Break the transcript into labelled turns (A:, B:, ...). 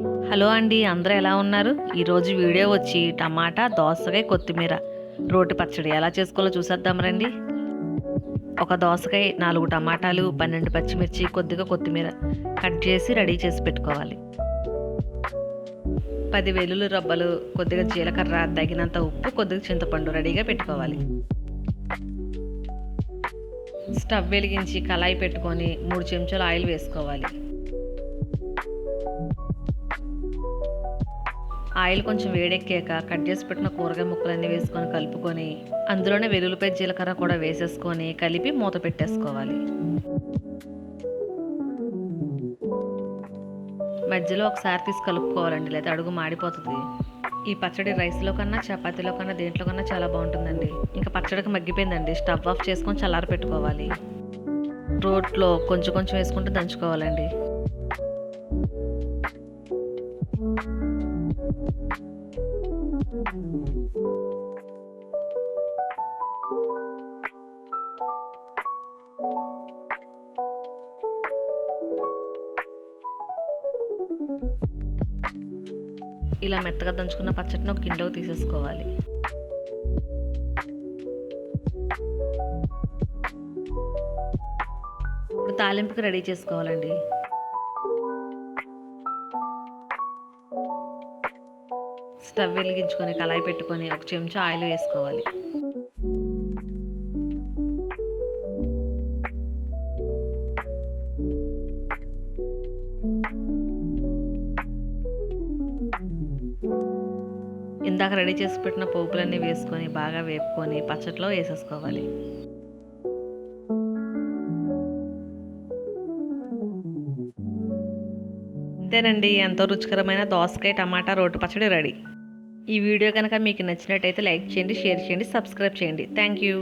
A: Hello అండి అందరూ ఎలా ఉన్నారు? ఈరోజు వీడియో వచ్చి టమాటా దోసకాయ కొత్తిమీర. రోటి పచ్చడి ఎలా చేసుకోవాలో చూసేద్దాం రండి. ఒక దోసకాయ నాలుగు టమాటాలు పన్నెండు పచ్చిమిర్చి కొద్దిగా కొత్తిమీర కట్ చేసి రెడీ చేసి పెట్టుకోవాలి. పది వెల్లుల్లి రబ్బలు కొద్దిగా జీలకర్ర తగినంత ఉప్పు కొద్దిగా చింతపండు రెడీగా పెట్టుకోవాలి. స్టవ్ వెలిగించి కళాయి పెట్టుకొని మూడు చెంచాలు ఆయిల్ వేసుకోవాలి. ఆయిల్ కొంచెం వేడెక్కాక కట్ చేసి పెట్టిన కూరగాయ ముక్కలన్నీ వేసుకొని కలుపుకొని అందులోనే వెల్లుల్లిపై జీలకర్ర కూడా వేసేసుకొని కలిపి మూత పెట్టేసుకోవాలి. మధ్యలో ఒకసారి తీసి కలుపుకోవాలండి లేదా అడుగు మాడిపోతుంది. ఈ పచ్చడి రైస్లో కన్నా చపాతీలో కన్నా దేంట్లో కన్నా చాలా బాగుంటుందండి. ఇంకా పచ్చడికి మగ్గిపోయిందండి స్టవ్ ఆఫ్ చేసుకొని చల్లారి పెట్టుకోవాలి రోట్లో కొంచెం కొంచెం వేసుకుంటూ దంచుకోవాలండి. ఇలా మెత్తగా దంచుకున్న పచ్చడిని ఒక గిన్నెలోకి తీసేసుకోవాలి. ఇప్పుడు తాలింపుకి రెడీ చేసుకోవాలండి. స్టవ్ వెలిగించుకొని కళాయి పెట్టుకొని ఒక చెంచా ఆయిల్ వేసుకోవాలి. ఇందాక రెడీ చేసి పెట్టిన పోపులన్నీ వేసుకొని బాగా వేపుకొని పచ్చట్లో వేసేసుకోవాలి. అంతేనండి ఎంతో రుచికరమైన దోసకాయ టమాటా రోటి పచ్చడి రెడీ. ఈ వీడియో కనుక మీకు నచ్చినట్టయితే లైక్ చేయండి షేర్ చేయండి సబ్స్క్రైబ్ చేయండి. Thank you.